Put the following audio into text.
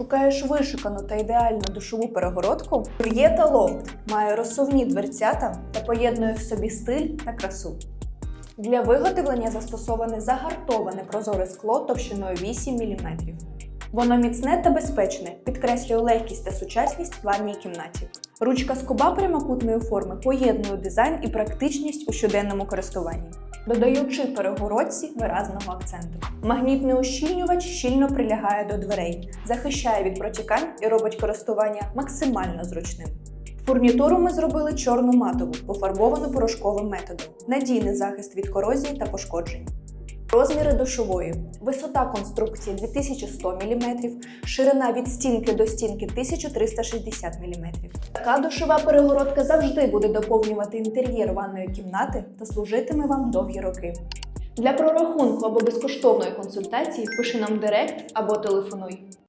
Шукаєш вишукану та ідеальну душову перегородку? В'єта Лофт має розсувні дверцята та поєднує в собі стиль та красу. Для виготовлення застосоване загартоване прозоре скло товщиною 8 мм. Воно міцне та безпечне, підкреслює легкість та сучасність в ванній кімнаті. Ручка скоба прямокутної форми поєднує дизайн і практичність у щоденному користуванні, додаючи перегородці виразного акценту. Магнітний ущільнювач щільно прилягає до дверей, захищає від протікань і робить користування максимально зручним. Фурнітуру ми зробили чорну матову, пофарбовану порошковим методом, надійний захист від корозії та пошкоджень. Розміри душової. Висота конструкції 2100 мм, ширина від стінки до стінки 1360 мм. Така душова перегородка завжди буде доповнювати інтер'єр ванної кімнати та служитиме вам довгі роки. Для прорахунку або безкоштовної консультації пиши нам директ або телефонуй.